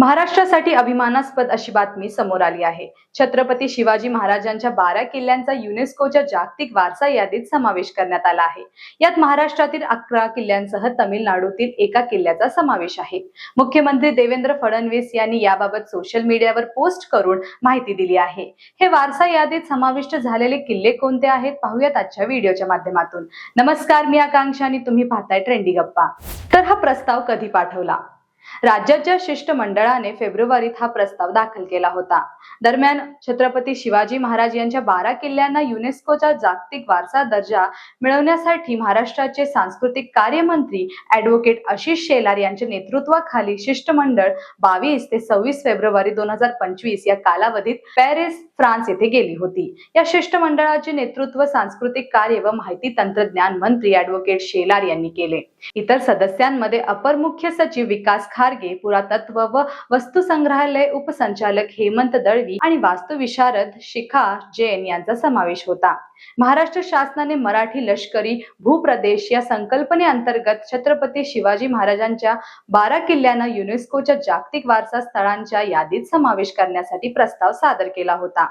महाराष्ट्रासाठी अभिमानास्पद अशी बातमी समोर आली आहे. छत्रपती शिवाजी महाराजांच्या बारा किल्ल्यांचा युनेस्कोच्या जागतिक वारसा यादीत समावेश करण्यात आला आहे. यात महाराष्ट्रातील अकरा किल्ल्यांसह तमिळनाडूतील एका किल्ल्याचा समावेश आहे. मुख्यमंत्री देवेंद्र फडणवीस यांनी याबाबत सोशल मीडियावर पोस्ट करून माहिती दिली आहे. हे वारसा यादीत समाविष्ट झालेले किल्ले कोणते आहेत पाहूयात आजच्या व्हिडिओच्या माध्यमातून. नमस्कार मी आकांक्षा आणि तुम्ही पाहताय ट्रेंडी गप्पा. तर हा प्रस्ताव कधी पाठवला? राज्याच्या शिष्टमंडळाने फेब्रुवारीत हा प्रस्ताव दाखल केला होता. दरम्यान छत्रपती शिवाजी महाराज यांच्या बारा किल्ल्यांना युनेस्कोचा जागतिक वारसा दर्जा मिळवण्यासाठी महाराष्ट्राचे सांस्कृतिक कार्यमंत्री ऍडव्होकेट आशिष शेलार यांच्या नेतृत्वाखाली शिष्टमंडळ बावीस ते सव्वीस फेब्रुवारी दोन हजार पंचवीस या कालावधीत पॅरिस फ्रान्स येथे गेली होती. या शिष्टमंडळाचे नेतृत्व सांस्कृतिक कार्य व माहिती तंत्रज्ञान मंत्री ऍडव्होकेट शेलार यांनी केले. इतर सदस्यांमध्ये अपर मुख्य सचिव विकास खारगे पुरातत्व व वस्तू संग्रहालय उपसंचालक हेमंत दळवी आणि वास्तुविशारद शिखा जैन यांचा समावेश होता. महाराष्ट्र शासनाने मराठी लष्करी भूप्रदेश या संकल्पनेअंतर्गत छत्रपती शिवाजी महाराजांच्या बारा किल्ल्यांना युनेस्कोच्या जागतिक वारसा स्थळांच्या यादीत समावेश करण्यासाठी प्रस्ताव सादर केला होता.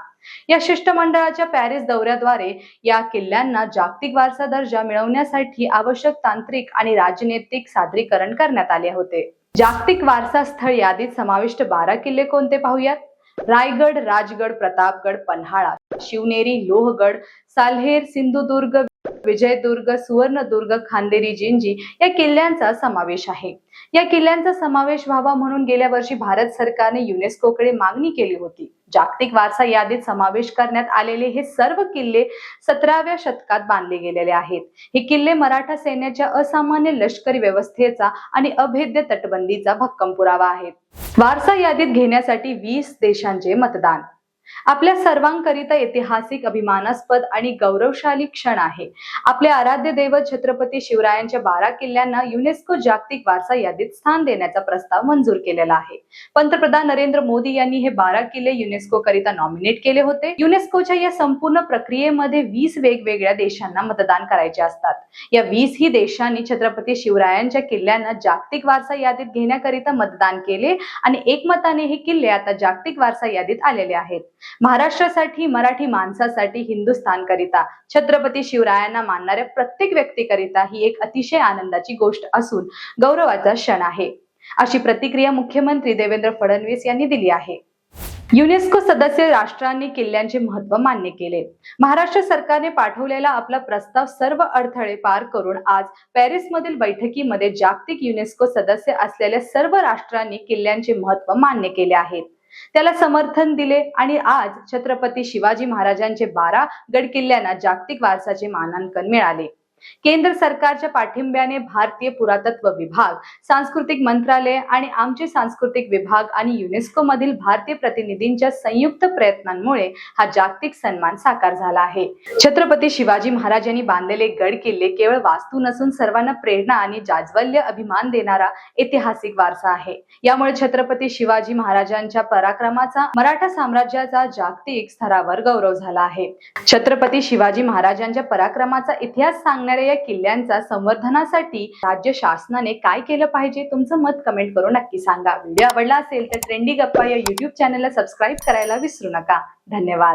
या शिष्टमंडळाच्या पॅरिस दौऱ्याद्वारे या किल्ल्यांना जागतिक वारसा दर्जा मिळवण्यासाठी आवश्यक तांत्रिक आणि राजनैतिक सादरीकरण करण्यात आले होते. जागतिक वारसा स्थळ यादीत समाविष्ट बारा किल्ले कोणते पाहूयात? रायगड राजगड प्रतापगड पन्हाळा शिवनेरी लोहगड साल्हेर सिंधुदुर्ग विजयदुर्ग सुवर्णदुर्ग खांदेरी जिंजी या किल्ल्यांचा समावेश आहे. या किल्ल्यांचा समावेश व्हावा म्हणून गेल्या वर्षी भारत सरकारने युनेस्कोकडे मागणी केली होती. जागतिक वारसा यादीत समावेश करण्यात आलेले हे सर्व किल्ले सतराव्या शतकात बांधले गेलेले आहेत. हे किल्ले मराठा सैन्याच्या असामान्य लष्करी व्यवस्थेचा आणि अभेद्य तटबंदीचा भक्कम पुरावा आहेत. वारसा यादीत घेण्यासाठी वीस देशांचे मतदान आपल्या सर्वांकरिता ऐतिहासिक अभिमानास्पद आणि गौरवशाली क्षण आहे. आपले आराध्य दैवत छत्रपती शिवरायांच्या बारा किल्ल्यांना युनेस्को जागतिक वारसा यादीत स्थान देण्याचा प्रस्ताव मंजूर केलेला आहे. पंतप्रधान नरेंद्र मोदी यांनी हे बारा किल्ले युनेस्को करिता नॉमिनेट केले होते. युनेस्कोच्या या संपूर्ण प्रक्रियेमध्ये वीस वेगवेगळ्या देशांना मतदान करायचे असतात. या वीस ही देशांनी छत्रपती शिवरायांच्या किल्ल्यांना जागतिक वारसा यादीत घेण्याकरिता मतदान केले आणि एकमताने हे किल्ले आता जागतिक वारसा यादीत आलेले आहेत. महाराष्ट्रासाठी मराठी माणसासाठी हिंदुस्थान करिता छत्रपती शिवरायांना मानणाऱ्या प्रत्येक व्यक्तीकरिता ही एक अतिशय आनंदाची गोष्ट असून गौरवाचा क्षण आहे. अशी प्रतिक्रिया मुख्यमंत्री देवेंद्र फडणवीस यांनी दिली आहे. युनेस्को सदस्य राष्ट्रांनी किल्ल्यांचे महत्त्व मान्य केले. महाराष्ट्र सरकारने पाठवलेला आपला प्रस्ताव सर्व अडथळे पार करून आज पॅरिसमधील बैठकीमध्ये जागतिक युनेस्को सदस्य असलेल्या सर्व राष्ट्रांनी किल्ल्यांचे महत्त्व मान्य केले आहेत त्याला समर्थन दिले आणि आज छत्रपती शिवाजी महाराजांचे बारा गड किल्ल्यांना जागतिक वारसाचे मानांकन मिळाले. केंद्र सरकारच्या पाठिंब्याने भारतीय पुरातत्व विभाग सांस्कृतिक मंत्रालय आणि आमचे सांस्कृतिक विभाग आणि युनेस्को मधील भारतीय प्रतिनिधींच्या संयुक्त प्रयत्नांमुळे हा जागतिक सन्मान साकार झाला आहे. छत्रपती शिवाजी महाराज यांनी बांधलेले गड किल्ले केवळ वास्तू नसून सर्वांना प्रेरणा आणि जाज्वल्य अभिमान देणारा ऐतिहासिक वारसा आहे. यामुळे छत्रपती शिवाजी महाराजांच्या पराक्रमाचा मराठा साम्राज्याचा जागतिक स्तरावर गौरव झाला आहे. छत्रपती शिवाजी महाराजांच्या पराक्रमाचा इतिहास लागणाऱ्या या किल्ल्यांचा संवर्धनासाठी राज्य शासनाने काय केलं पाहिजे तुमचं मत कमेंट करून नक्की सांगा. व्हिडिओ आवडला असेल तर ट्रेंडी गप्पा या युट्यूब चॅनलला सबस्क्राईब करायला विसरू नका. धन्यवाद.